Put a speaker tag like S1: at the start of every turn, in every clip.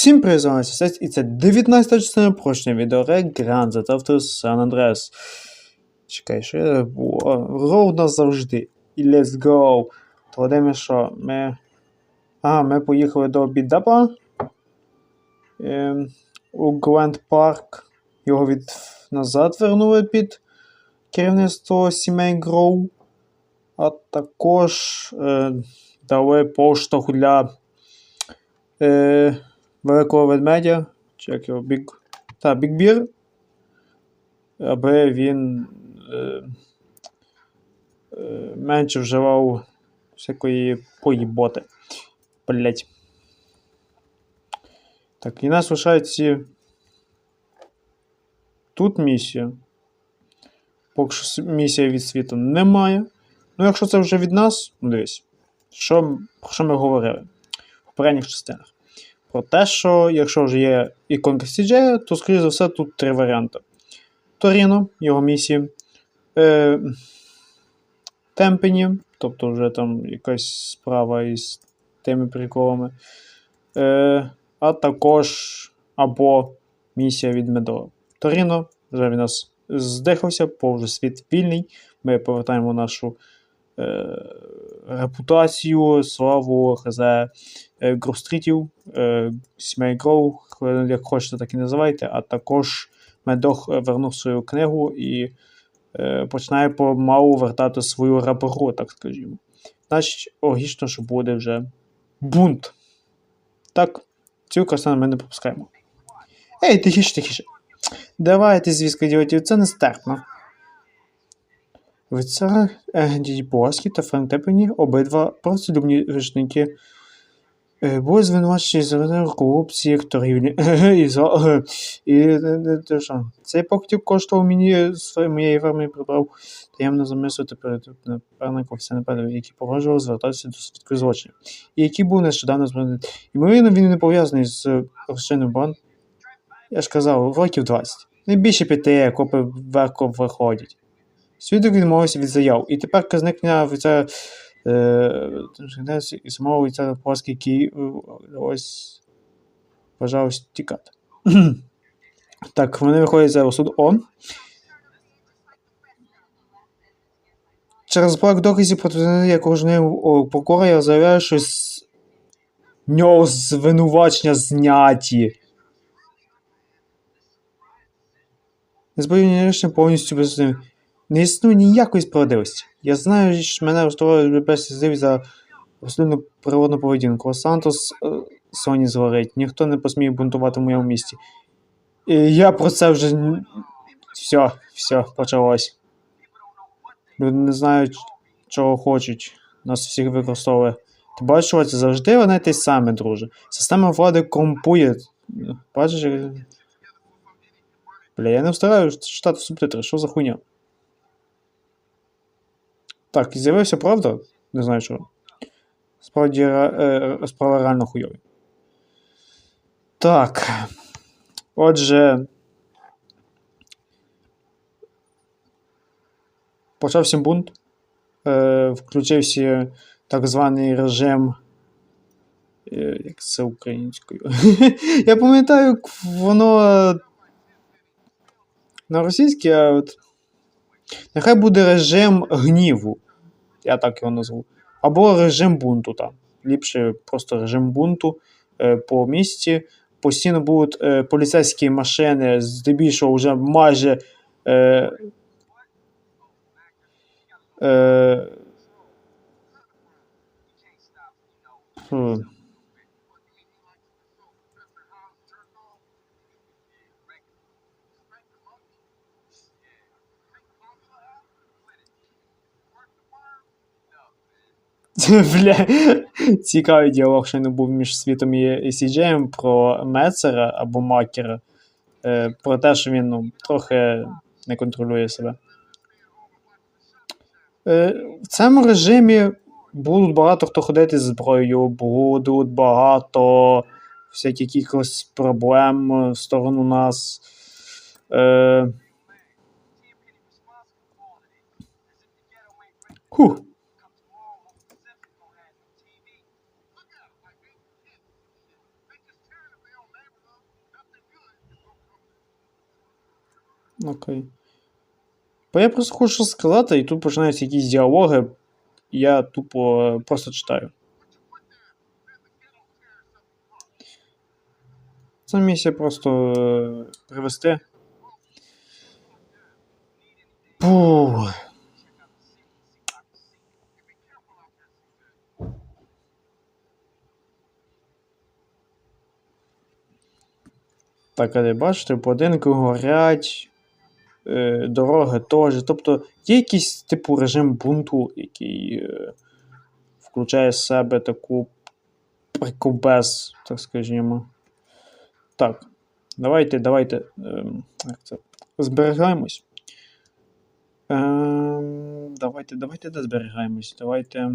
S1: Всім привіт, з вами Сесець, і це 19 частина прочної відеорек Grand Theft Auto San Andreas. Чекай, що я забув? Роу нас завжди. І let's go. То де ми що? Ми... А, ми поїхали до Бідапа. Ем, у Гленд Парк. Його від назад вернули під керівництво сімей Гроу. А також е, дали поштовх для е, великого ведмедя, чи як його Біг. Та, Бігбір, аби він е, е, менше вживав всякої поїботи. Блять. Так, і нас лишається тут місія. Поки що місія від світу немає. Ну, якщо це вже від нас, ну дивись, що, про що ми говорили в попередніх частинах? Про те, що якщо вже є іконка CJ, то, скоріше за все, тут три варіанти: Торіно, його місії, е, Темпені, тобто вже там якась справа із тими приколами, е, а також або місія від Медора. Торіно вже він нас здихався, бо вже світ вільний. Ми повертаємо нашу репутацію, славу, хз, Гроустрітів, е, сімей як хочете, так і називайте, а також Медох вернув свою книгу і е, починає помалу вертати свою рапору, так скажімо. Значить, логічно, що буде вже бунт. Так, цю картину ми не пропускаємо. Ей, тихіше, тихіше. Давайте, звісно, ідіотів, це нестерпно. Офіцери Діді Поласький та Френк Тепені, обидва процедурні річники, е, були звинувачені за корупції, торгівлі і за. І е, що? Цей покупів коштував мені моєї ферми прибрав таємно замислити перед все наперед, який погрожував звертатися до свідків злочинів, і який був нещодавно змінений. Ймовірно, він не пов'язаний з розчинним банд. Я ж казав, років 20. Не більше п'яти копи верхо виходять. Свідок відмовився від заяв, і тепер зникнення офіцера е, і самого офіцера Польський, який ось тікати. так, вони виходять за суд ООН. Через брак доказів проти якого ж не прокурора я заявляю, що з нього звинувачення зняті. Рішення повністю без не існує ніякої справедливості. Я знаю, що мене влаштовує безсізив за абсолютно природну поведінку. Сантос е, Соні згорить, ніхто не посміє бунтувати в моєму місті. І я про це вже. Все, все, почалось. Люди не знають, чого хочуть. Нас всіх використовує. Ти бачиш, що це завжди одне те саме, друже. Система влади компує. Бачиш? Бля, я не встигаю читати субтитри, що за хуйня? Так, з'явився, правда? Не знаю чого. Справді е, справа реально хуйові. Так. Отже. Почався бунт. Е, Включився так званий режим. Е, як це українською? Я пам'ятаю, воно на російській, а от. Нехай буде режим гніву. Я так його назву. Або режим бунту. там. Ліпше просто режим бунту е, по місті. Постійно будуть е, поліцейські машини, здебільшого вже майже. Е, е, Бля, цікавий діалог, що не був між світом і Сіджеєм про Мецера або Макера. Е, про те, що він ну, трохи не контролює себе. Е, в цьому режимі будуть багато хто ходити з зброєю, будуть багато всяких якихось проблем в сторону нас. Е, Хух. Окей. Бо я просто хочу сказати, і тут починаються якісь діалоги, я тупо е, просто читаю. Це місія просто е, привести. Пух. Так, але бачите, будинки горять, е, дороги теж. Тобто є якийсь типу режим бунту, який е, включає в себе таку прикобез, так скажімо. Так, давайте, давайте. ем, як це? Зберігаємось. Ем, давайте, давайте де зберігаємось. Давайте.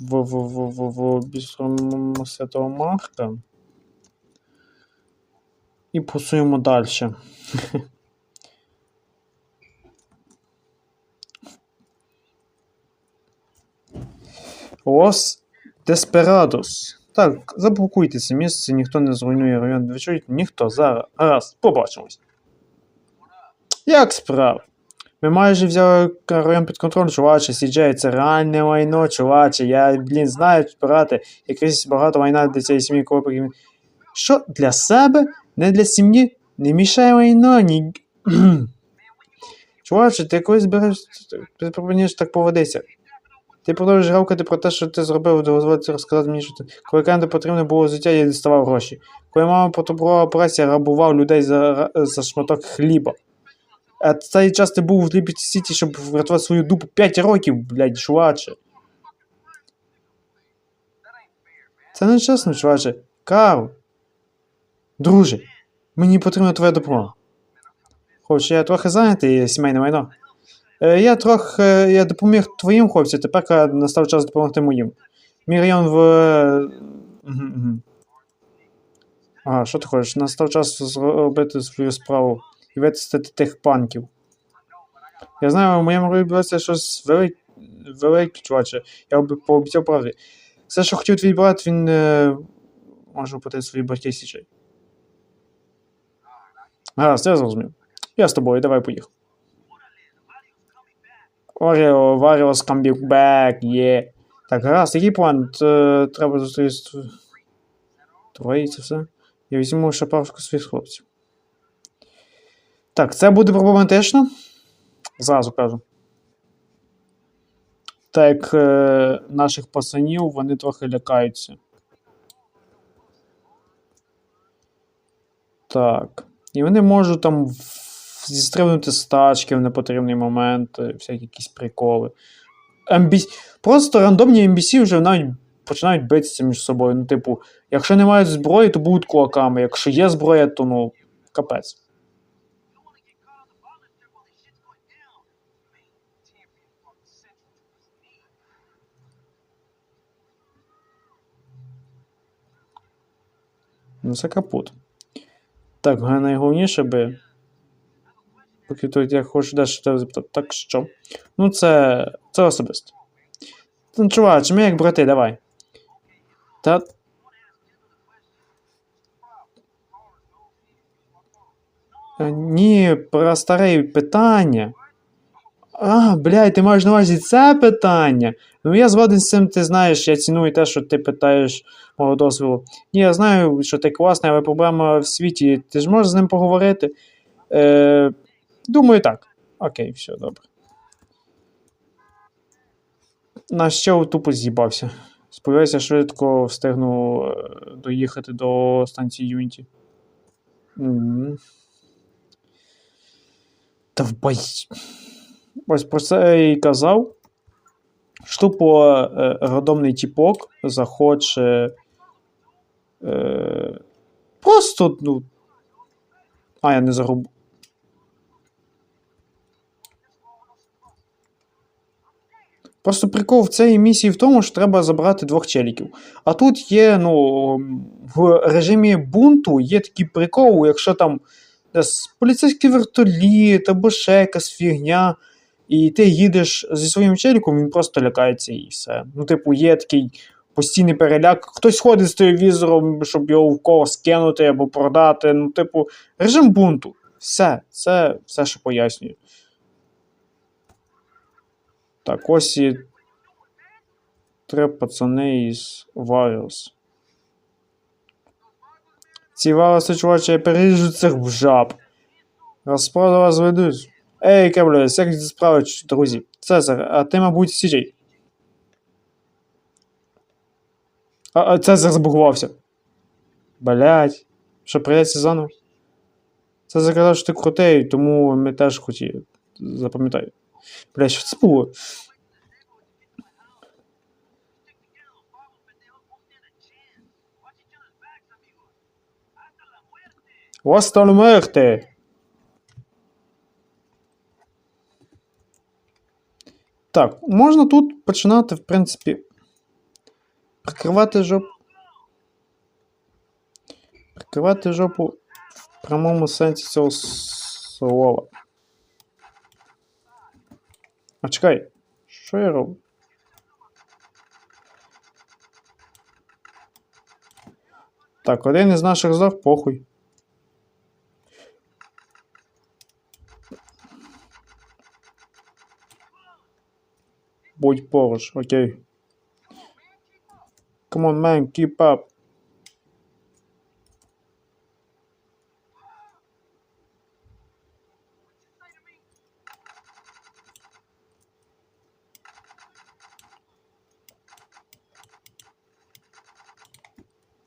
S1: В, в, в, в, в бістрому Святого Марка. І працюємо далі. Лос Деспирадос. Так, заблокуйте це місце, ніхто не зруйнує район. Ви? Ніхто зараз. Раз, побачимось. Як справа? Ми майже взяли район під контроль, чуваче, CJ, це реальне майно, чуваче. Я, блін, знаю, брати, якесь багато майна для цієї сім'ї, коли Що для себе, не для сім'ї, не мішає майно, ні. Чуваче, ти колись береш, ти пропонуєш так поводитися. Ти продовжуєш гавкати про те, що ти зробив, дозволити розказати мені, що ти. Коли Кенду потрібно було взуття, я діставав гроші. Коли мама потребувала я грабував людей за, за шматок хліба. А цей час ти був в Ліберті Сіті, щоб врятувати свою дупу 5 років, блядь, чуваче. Це не чесно, чуваче. Карл. Друже, мені потрібна твоя допомога. Хоч я трохи зайнятий сімейне майно. Е, я трохи я допоміг твоїм хлопцям, тепер настав час допомогти моїм. Мій район в. мгм. Ага, що ти хочеш? Настав час зробити свою справу і витестити тих панків. Я знаю, в моєму відбувається щось велике, велике, чуваче. Я пообіцяв правди. Все, що хотів твій брат, він е, може оплатити свої батьки січей. Гаразд, я зрозумів. Я з тобою, давай поїхав. Оріо, Варіос come back, є. Так, гаразд, який план? Т- Треба зустрітися. Твої це все. Я візьму ще парочку своїх хлопців. Так, це буде проблематично. Зразу кажу. Так е, наших пацанів вони трохи лякаються. Так. І вони можуть там зістрибнути з тачки в непотрібний момент, е, всякі якісь приколи. NBC... Просто рандомні NBC вже навіть починають битися між собою. Ну, типу, якщо не мають зброї, то будуть кулаками. Якщо є зброя, то ну, капець. Ну, це капут. Так, найголовніше би. Поки тут я хочу далі тебе запитати. Так що? Ну, це. Це особисто. Ну, чувач, ми як брати, давай. Та. Е, Ні, про старе питання. А, блядь, ти маєш на увазі це питання. Ну я згоден з цим, ти знаєш, я ціную те, що ти питаєш мого дозволу. Ні, я знаю, що ти класний, але проблема в світі. Ти ж можеш з ним поговорити? Е, думаю, так. Окей, все, добре. На що тупо з'їбався. Сподіваюся, швидко встигну е, доїхати до станції Юніті. Мгм. Та вбай. Ось про це і казав. Що по е, родомний тіпок захоче. Е, просто, ну. А, я не заруб. Просто прикол в цій місії в тому, що треба забрати двох челіків. А тут є, ну, в режимі бунту є такий прикол, якщо там десь поліцейський вертоліт або ще якась фігня, і ти їдеш зі своїм челіком, він просто лякається і все. Ну, типу, є такий постійний переляк. Хтось ходить з телевізором, щоб його в когось кинути або продати. Ну, типу, режим бунту. Все, це все, що пояснює. Так, ось і три пацани із Warriors. Ці варуси, чуваче, переріжуть цих жаб. Розправа вас ведуть. Ей, Кеблес, як справи, друзі? Цезар, а ти, мабуть, Сіджей. А, а Цезар забугувався. Блять. Що, прийдеться заново? Цезар казав, що ти крутий, тому ми теж хотіли. Запам'ятаю. Блять, що це було? La muerte! Так, можна тут починати, в принципі, прикривати жопу. Прикривати жопу в прямому сенсі цього слова. А чекай, що я роблю? Так, один із наших здох, похуй. Будь поруч, окей. Come on, man, keep up.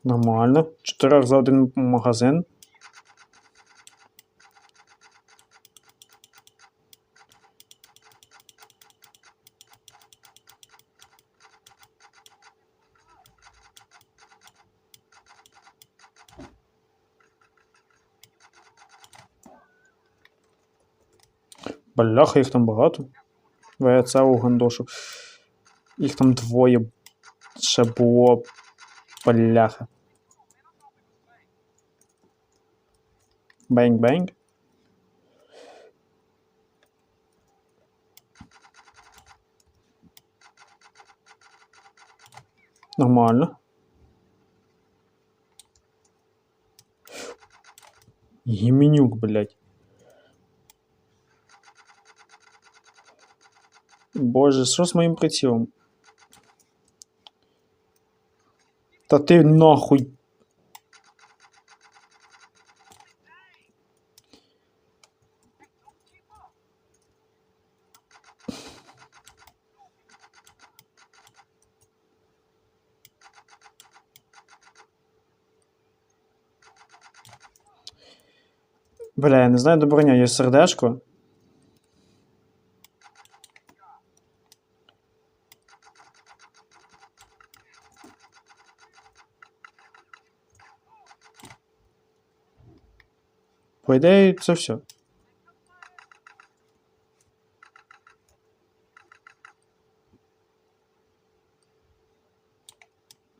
S1: Нормально. Чотирьох за один магазин. Бляха, їх там багато. ВЦ у гандошу. Їх там двоє ще було. Бляха. Бенг-бенг. Нормально. Гіменюк, блядь. Боже, що з моїм прицілом? Та ти нахуй. Бля, я не знаю, де броня, є сердечко. Ідеї, це все.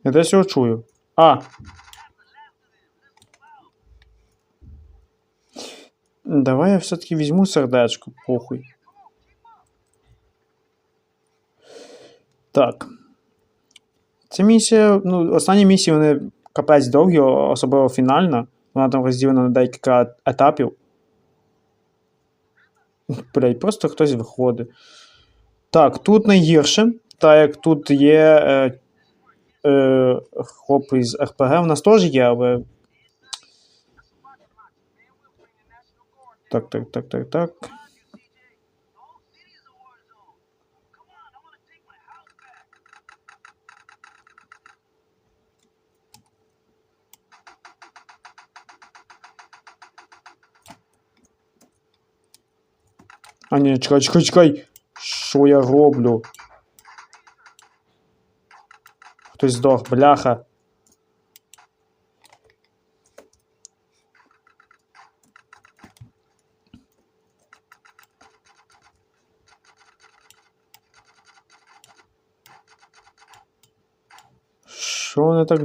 S1: Я десь його чую. А! Давай я все-таки візьму сердечко, похуй. Так. Ця місія, ну, останні місії вони капець довгі, особливо фінальна. Вона там розділена на декілька етапів. Блять, просто хтось виходить. Так, тут найгірше. Так як тут є е, е, хлоп із РПГ, в нас теж є, але. Так, так, так, так, так. А ні, чекай, чекай, чекай. Що я роблю? Хтось здох, бляха. Що вони так.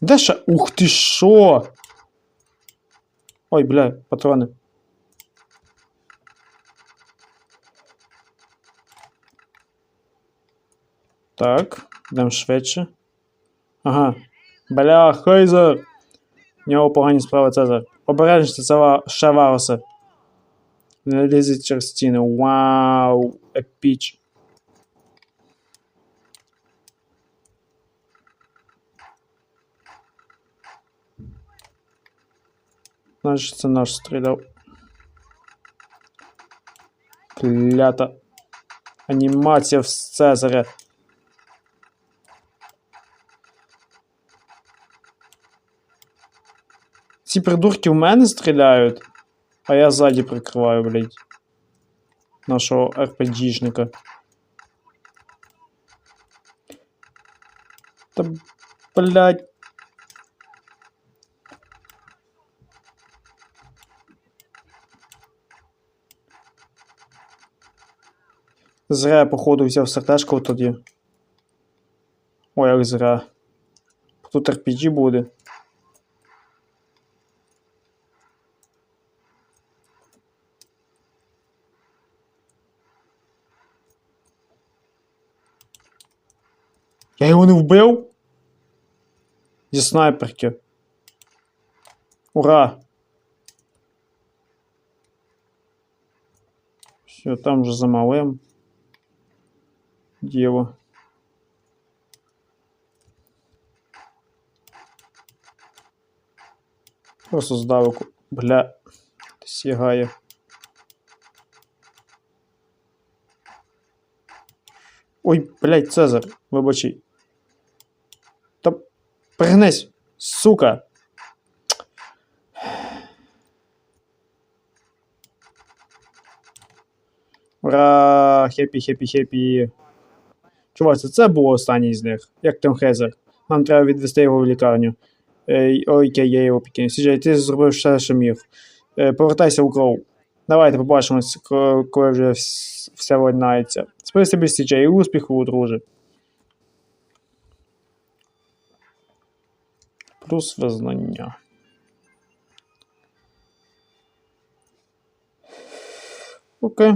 S1: Де ще? Ух ти що? Ой, бля, патрони. Так, йдемо швидше. Ага. Бля, Хейзер! У нього погані справи Цезар. Обережніше це Шавароса. Не лізіть через стіни. Вау! Епіч. Значить, це наш стріляв. Клята. Анімація в Цезаря. Ці придурки в мене стріляють, а я ззаді прикриваю, блядь. Нашого РПГшника. Та, блядь. Зря я, походу, взяв сердечко тоді. Ой, як зря. Тут RPG буде. Я його не вбив? Зі снайперки. Ура! Все, там же замалим. Діло. Просто здавику. Бля. Сягає. Ой, блядь, Цезар, вибачай. Та пригнись, сука. Ура! Хеппі, хеппі, хеппі. Чувак, це, був останній з них. Як там Хезер. Нам треба відвести його в лікарню. Ей, Окей, я його покину. Сіджай, ти зробив все, що міг. Е, повертайся у кров. Давайте побачимось, коли вже вс- все владнається. Спи собі Сіджай, і успіху, друже. Плюс визнання. Окей.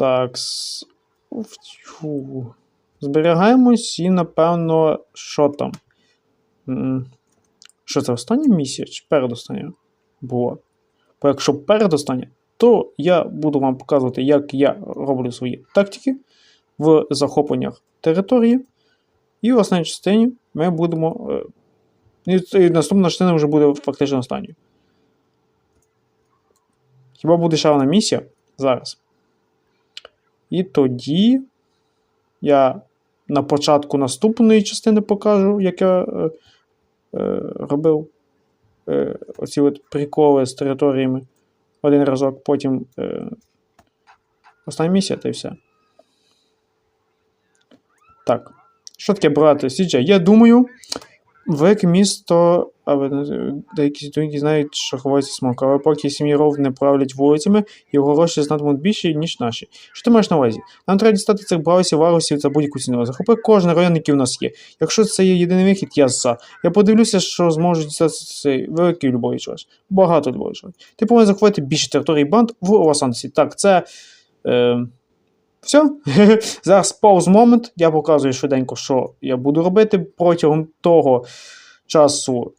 S1: Так. Фу. Зберігаємось і, напевно, що там? Що це остання місія чи передостання була? Бо якщо передостання, то я буду вам показувати, як я роблю свої тактики в захопленнях території. І в останній частині ми будемо. е, і наступна частина вже буде фактично останньою. Хіба буде ще одна місія зараз? І тоді я на початку наступної частини покажу, як я е, е, робив е, оці от приколи з територіями один разок, потім е, остання місія та й все. Так. Що таке брати Сіджа? Я думаю, велике місто, але деякі студенти знають, що ховається смок, але поки сім'ї ров не правлять вулицями, його гроші знатимуть більші, ніж наші. Що ти маєш на увазі? Нам треба дістати цих браусів варусів за будь-яку ціну. Захопи кожен район, який у нас є. Якщо це є єдиний вихід, я за. Я подивлюся, що зможуть дістати цей великий любовий час. Багато любовий час. Ти повинен захопити більше територій банд в Лос-Анджелесі. Так, це. Е... Все. Зараз пауз момент. Я показую швиденько, що я буду робити протягом того часу,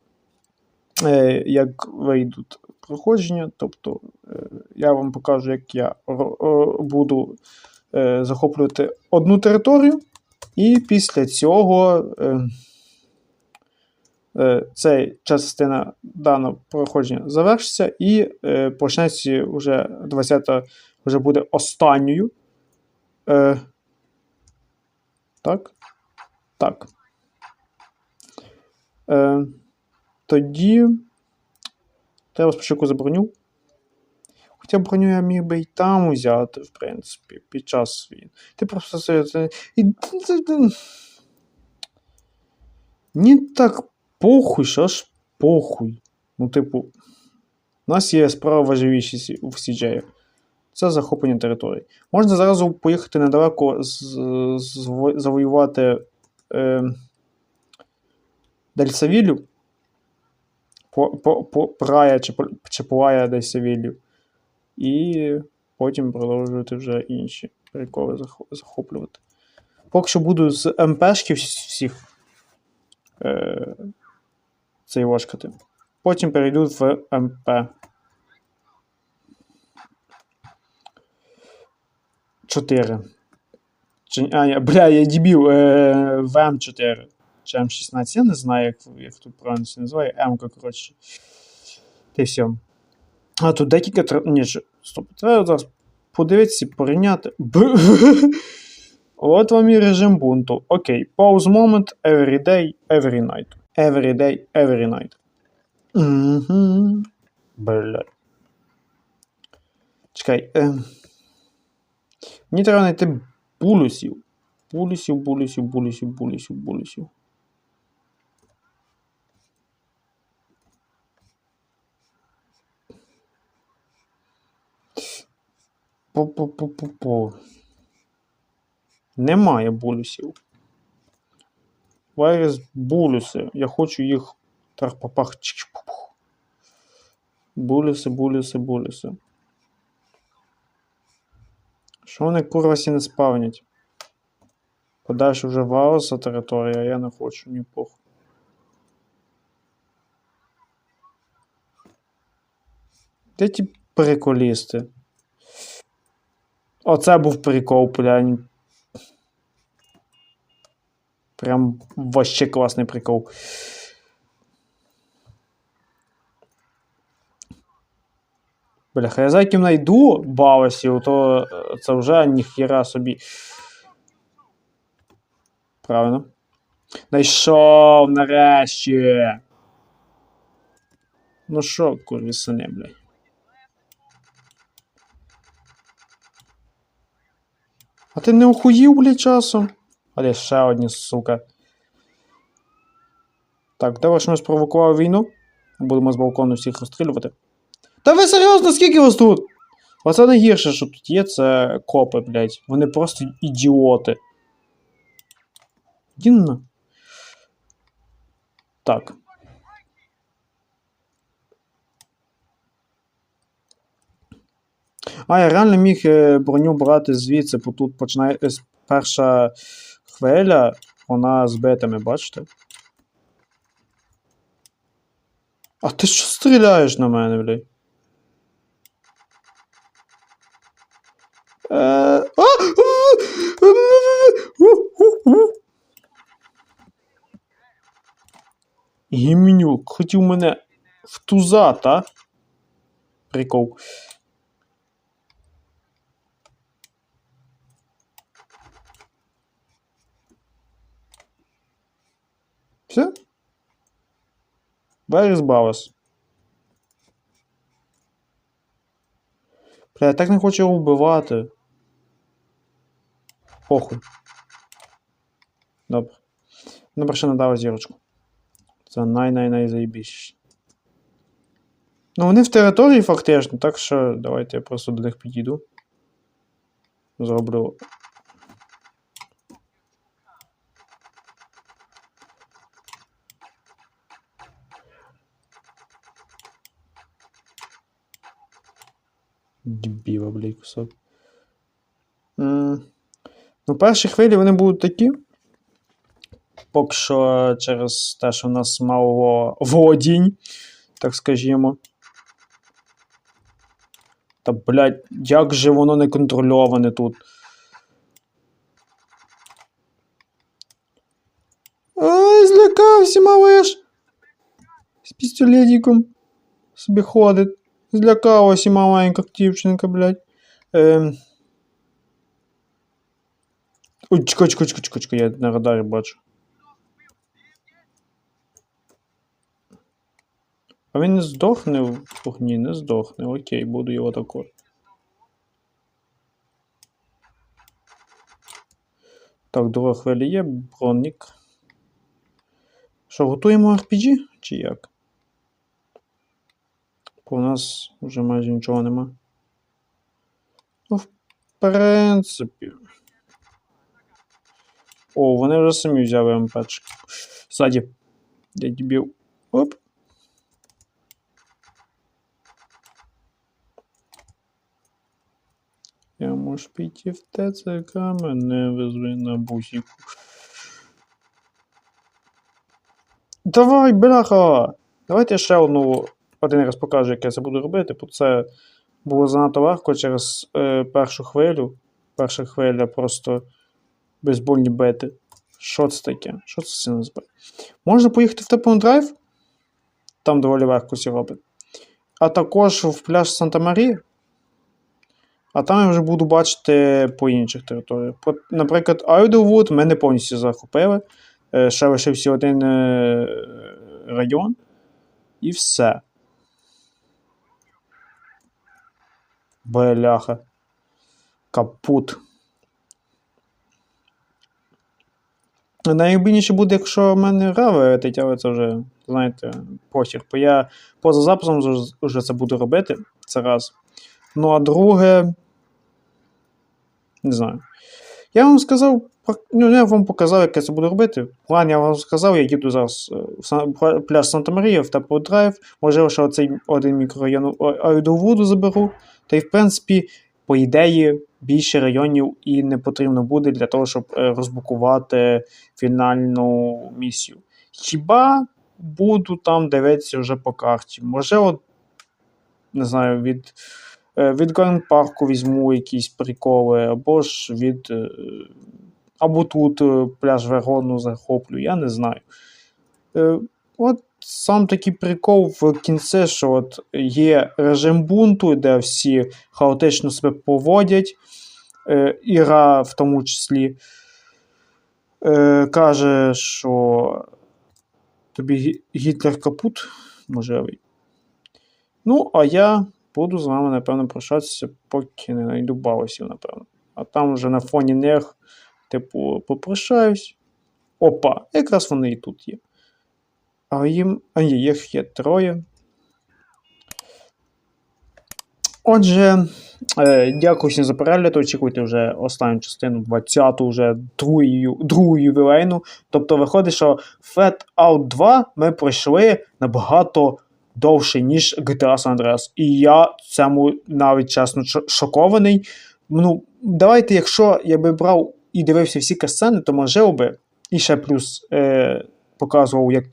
S1: е, як вийдуть проходження. Тобто е, я вам покажу, як я е, буду захоплювати одну територію, і після цього цей частина даного проходження завершиться, і почнеться вже 20-та вже буде останньою. Е, так. Так. Е, тоді треба спочатку за броню. Хоча броню я міг би і там взяти, в принципі, під час війни. Ти просто це. це і, це, це, Мені так похуй, що аж похуй. Ну, типу, у нас є справа важливіші в CJ. Це захоплення території. Можна зразу поїхати недалеко, завоювати е, Дельсавілю, Прая чи, чи Пуая Дельсавілю. і потім продовжувати вже інші приколи захоплювати. Поки що буду з МПшки вс- всіх е, цей важкати. Потім перейду в МП. Чотири. Чи, а, бля, я дебіл. Е, в М4. Чи М16. Я не знаю, як, як тут правильно це називає. М, коротше. Та й все. А тут декілька. тр- Ні, стоп. Треба зараз подивитися, порівняти. От вам і режим бунту. Окей. Pause moment, every day, every night. Every day, every night. Угу. Блядь. Чекай. Е... Мені треба знайти булюсів. Булюсів, булюсів, булюсів, булюсів, булюсів. По-по-по-по-по. Немає булюсів. Вайрес булюси. Я хочу їх трах-папах. Булюси, булюси, булюси. Що вони курва сі не спавнять? Подальше вже Вауса територія, а я не хочу ні похуй. Де ті приколісти? Оце був прикол, блядь. Прям вообще класний прикол. Бляха, я за яким найду баласів, то е, це вже ніхіра собі. Правильно. Найшов нарешті. Ну що, курві сини, блядь. А ти не охуїв, блядь, часом? Але ще одні, сука. Так, давай що ми спровокували війну. Будемо з балкону всіх розстрілювати. Та ви серйозно, скільки вас тут? Оце найгірше, що тут є, це копи, блядь. Вони просто ідіоти. Дінна. Так. А, я реально міг е, броню брати звідси, бо тут починає е, перша хвиля, вона з бетами, бачите? А ти що стріляєш на мене, блядь? Е, а! Гімнюк, хотів мене в туза, та? Прикол. Все? Верес Бавас. Бля, я так не хочу його вбивати. Похуй. Добре. Добре, ще надав зірочку. Це най-най-най заєбіще. Ну, вони в території фактично, так що давайте я просто до них підійду. Зроблю. Дебіла, блядь, кусок. М, Ну, перші хвилі вони будуть такі. Поки що через те, що в нас мало володінь, так скажімо. Та, блядь, як же воно не контрольоване тут. Ай, злякався, малиш. З пістолетиком собі ходить. Злякалася маленька дівчинка, блядь. Ем... Ой, чекай, чекай, чекай, чекай, чекай, я на радарі бачу. А він не здохне в вогні, не здохне. Окей, буду його також. Так, друга хвиля є, бронік. Що, готуємо RPG? Чи як? Бо у нас вже майже нічого нема. Ну, в принципі. О, вони вже самі взяли МПчик. Ззаді. Я дебіл. Оп. Я можу піти в ТЦК, мене везли на бусіку. Давай, бляха! Давайте я ще одну один раз покажу, як я це буду робити, бо це було занадто легко через е, першу хвилю. Перша хвиля просто бейсбольні бети. Що це таке? Що це називає? Можна поїхати в Тепон Драйв, там доволі легко всі робить. А також в пляж Санта-Марія. А там я вже буду бачити по інших територіях. Наприклад, Айдовуд ми не повністю захопили. Е, Ще лишився один е, район. І все. Бляха. Капут. Найобідніше буде, якщо в мене гра вилетить, але це вже, знаєте, похір. Бо я поза записом вже- це буду робити. Це раз. Ну, а друге. Не знаю. Я вам сказав, ну, я вам показав, як я це буду робити. План я вам сказав, я їду зараз е, в пляж Санта-Марія, в Тепо Драйв. Можливо, що оцей один мікрорайон Айдовуду заберу. Та й, в принципі, по ідеї, більше районів і не потрібно буде для того, щоб е, розблокувати фінальну місію. Хіба буду там дивитися вже по карті? Можливо, не знаю, від, е, від Grand Парку візьму якісь приколи, або ж від. е, Або тут пляж Верону захоплю, я не знаю. От сам такий прикол в кінці, що от є режим бунту, де всі хаотично себе поводять. Е, Іра в тому числі е, каже, що тобі Гітлер капут можливий. Ну, а я буду з вами, напевно, прощатися, поки не знайду баласів, напевно. А там вже на фоні них, типу, попрощаюсь. Опа, якраз вони і тут є. А їм. А їх є троє. Отже, е, дякую всім за перегляд. Очікуйте вже останню частину, 20-ту, вже другу, другу ювілейну. Тобто виходить, що Fat Out 2 ми пройшли набагато довше, ніж GTA San Andreas. І я цьому навіть чесно шокований. Ну, давайте, якщо я би брав і дивився всі касцени, то можливо би, і ще плюс е, показував, як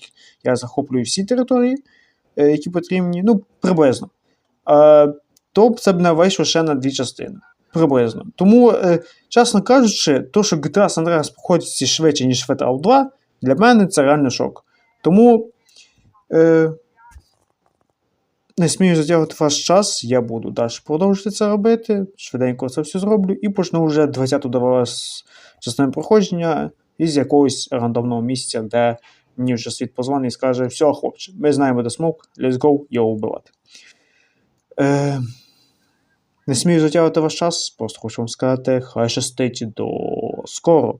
S1: я захоплюю всі території, е, які потрібні, ну, приблизно. То це б не вийшло ще на дві частини. Приблизно. Тому, е, чесно кажучи, то, що GTA San Andreas походить швидше, ніж FTL 2, для мене це реально шок. Тому е, не смію затягувати ваш час, я буду далі продовжувати це робити. Швиденько це все зроблю і почну вже 20-ту до вас частину проходження із якогось рандомного місця, де мені вже світ позвонить і скаже: все, хлопче, ми знаємо, де смок, let's go, його вбивати. Е, не смію затягувати ваш час, просто хочу вам сказати, хай щастить до скоро.